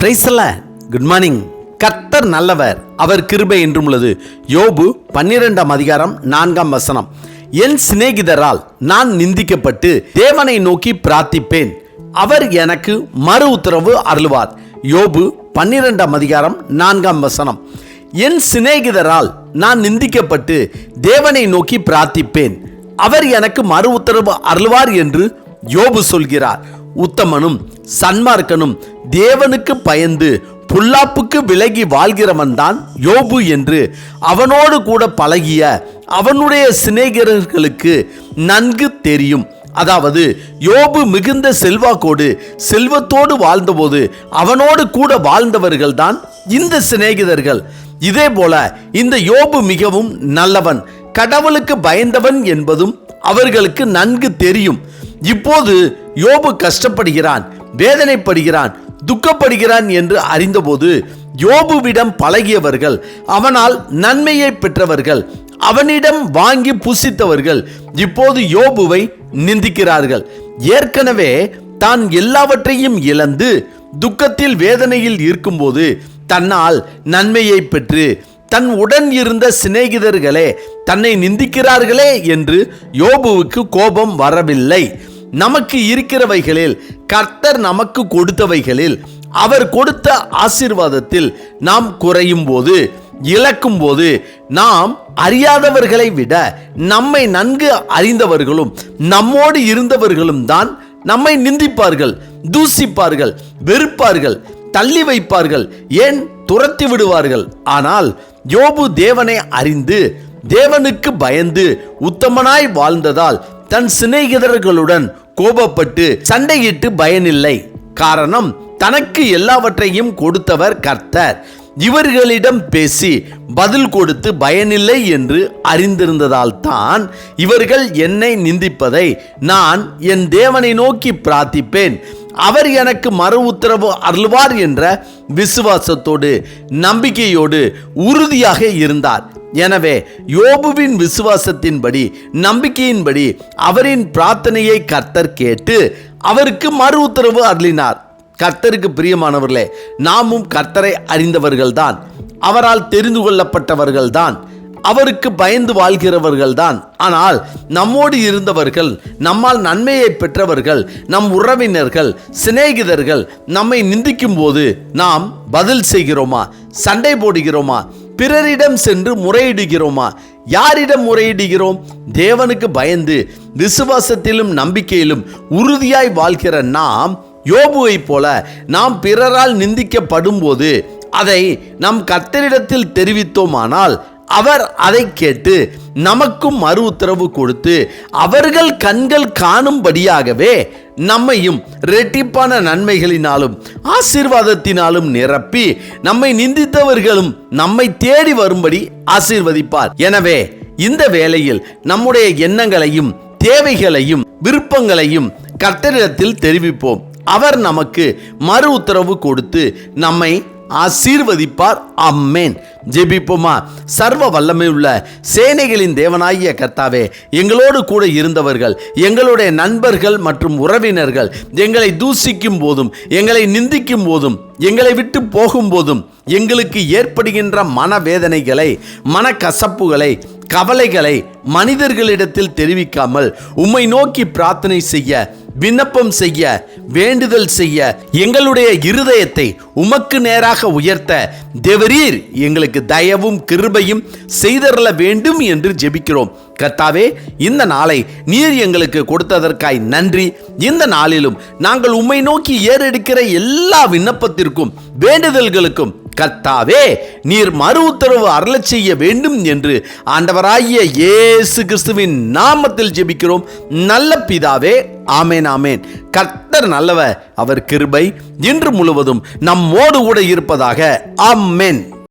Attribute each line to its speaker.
Speaker 1: பிரைஸ்ல good morning கர்த்தர் நல்லவர் அவர் கிருபை என்றும் உள்ளது. யோபு பன்னிரெண்டாம் அதிகாரம் நான்காம் வசனம். என் சிநேகிதரால் நான் நிந்திக்கப்பட்டு தேவனை நோக்கி பிரார்த்திப்பேன். அவர் எனக்கு மறு உத்தரவு அருளுவார். யோபு பன்னிரெண்டாம் அதிகாரம் நான்காம் வசனம். என் சிநேகிதரால் நான் நிந்திக்கப்பட்டு தேவனை நோக்கி பிரார்த்திப்பேன். அவர் எனக்கு மறு உத்தரவு அருள்வார் என்று யோபு சொல்கிறார். உத்தமனும் சன்மார்க்கனும் தேவனுக்கு பயந்து புல்லாப்புக்கு விலகி வாழ்கிறவன்தான் யோபு என்று அவனோடு கூட பழகிய அவனுடைய சிநேகிதர்களுக்கு நன்கு தெரியும். அதாவது யோபு மிகுந்த செல்வாக்கோடு செல்வத்தோடு வாழ்ந்தபோது அவனோடு கூட வாழ்ந்தவர்கள் தான் இந்த சிநேகிதர்கள். இதே போல இந்த யோபு மிகவும் நல்லவன் கடவுளுக்கு பயந்தவன் என்பதும் அவர்களுக்கு நன்கு தெரியும். இப்போது யோபு கஷ்டப்படுகிறான் வேதனைப்படுகிறான் துக்கப்படுகிறான் என்று அறிந்தபோது யோபுவிடம் பழகியவர்கள் அவனால் நன்மையை பெற்றவர்கள் அவனிடம் வாங்கி புசித்தவர்கள் இப்போது யோபுவை நிந்திக்கிறார்கள். ஏற்கனவே தான் எல்லாவற்றையும் இழந்து துக்கத்தில் வேதனையில் இருக்கும்போது தன்னால் நன்மையை பெற்று தன் உடன் இருந்த சிநேகிதர்களே தன்னை நிந்திக்கிறார்களே என்று யோபுவுக்கு கோபம் வரவில்லை. நமக்கு இருக்கிறவைகளில் கர்த்தர் நமக்கு கொடுத்தவைகளில் அவர் கொடுத்த ஆசீர்வாதத்தில் நாம் குறையும் போது இழக்கும் போது நாம் அறியாதவர்களை விட நம்மை நன்கு அறிந்தவர்களும் நம்மோடு இருந்தவர்களும் தான் நம்மை நிந்திப்பார்கள் தூசிப்பார்கள் வெறுப்பார்கள் தள்ளி வைப்பார்கள் ஏன் துரத்தி விடுவார்கள். ஆனால் யோபு தேவனை அறிந்து தேவனுக்கு பயந்து உத்தமனாய் வாழ்ந்ததால் தன் சிநேகிதர்களுடன் கோபப்பட்டு சண்டையிட்டு பயனில்லை. காரணம் தனக்கு எல்லாவற்றையும் கொடுத்தவர் கர்த்தர். இவர்களிடம் பேசி பதில் கொடுத்து பயனில்லை என்று அறிந்திருந்ததால் தான் இவர்கள் என்னை நிந்திப்பதை நான் என் தேவனை நோக்கி பிரார்த்திப்பேன். அவர் எனக்கு மறு உத்தரவு அருள்வார் என்ற விசுவாசத்தோடு நம்பிக்கையோடு உறுதியாக இருந்தார். எனவே யோபுவின் விசுவாசத்தின்படி நம்பிக்கையின்படி அவரின் பிரார்த்தனையை கர்த்தர் கேட்டு அவருக்கு மறு உத்தரவு அருளினார். கர்த்தருக்கு பிரியமானவர்களே நாமும் கர்த்தரை அறிந்தவர்கள்தான். அவரால் தெரிந்து கொள்ளப்பட்டவர்கள்தான். அவருக்கு பயந்து வாழ்கிறவர்கள்தான். ஆனால் நம்மோடு இருந்தவர்கள் நம்மால் நன்மையை பெற்றவர்கள் நம் உறவினர்கள் சிநேகிதர்கள் நம்மை நிந்திக்கும் போது நாம் பதில் செய்கிறோமா? சண்டை போடுகிறோமா? பிறரிடம் சென்று முறையிடுகிறோமா? யாரிடம் முறையிடுகிறோம்? தேவனுக்கு பயந்து விசுவாசத்திலும் நம்பிக்கையிலும் உறுதியாய் வாழ்கிற நாம் யோபுவை போல நாம் பிறரால் நிந்திக்கப்படும் போது அதை நம் கத்தரிடத்தில் தெரிவித்தோமானால் அவர் அதை கேட்டு நமக்கும் மறு உத்தரவு கொடுத்து அவர்கள் கண்கள் காணும்படியாகவே நம்மையும் ரெட்டிப்பான நன்மைகளினாலும் ஆசீர்வாதத்தினாலும் நிரப்பி நம்மை நிந்தித்தவர்களும் நம்மை தேடி வரும்படி ஆசீர்வதிப்பார். எனவே இந்த வேளையில் நம்முடைய எண்ணங்களையும் தேவைகளையும் விருப்பங்களையும் கர்த்தரிடத்தில் தெரிவிப்போம். அவர் நமக்கு மறு உத்தரவு கொடுத்து நம்மை ஆசீர்வதிப்பார். அம்மேன் ஜெபிப்போமா. சர்வ வல்லமை உள்ள சேனைகளின் தேவனாகிய கர்த்தாவே எங்களோடு கூட இருந்தவர்கள் எங்களுடைய நண்பர்கள் மற்றும் உறவினர்கள் எங்களை தூசிக்கும் போதும் எங்களை நிந்திக்கும் போதும் எங்களை விட்டு போகும்போதும் எங்களுக்கு ஏற்படுகின்ற மனவேதனைகளை மனக்கசப்புகளை கவலைகளை மனிதர்களிடத்தில் தெரிவிக்காமல் உம்மை நோக்கி பிரார்த்தனை செய்ய விண்ணப்பம் செய்ய வேண்டுதல் செய்ய எங்களுடைய இருதயத்தை உமக்கு நேராக உயர்த்த தேவரீர் எங்களுக்கு தயவும் கிருபையும் செய்தரல வேண்டும் என்று ஜெபிக்கிறோம். கர்த்தாவே இந்த நாளை நீர் எங்களுக்கு கொடுத்ததற்காய் நன்றி. இந்த நாளிலும் நாங்கள் உம்மை நோக்கி ஏறெடுக்கிற எல்லா விண்ணப்பத்திற்கும் வேண்டுதல்களுக்கும் கர்த்தாவே நீர் மறு உத்தரவு அருளச் செய்ய வேண்டும் என்று ஆண்டவராகிய இயேசு கிறிஸ்துவின் நாமத்தில் ஜெபிக்கிறோம். நல்ல பிதாவே ஆமேன் ஆமேன். கர்த்தர் நல்லவர் அவர் கிருபை இன்று முழுவதும் நம்மோடு கூட இருப்பதாக ஆமேன்.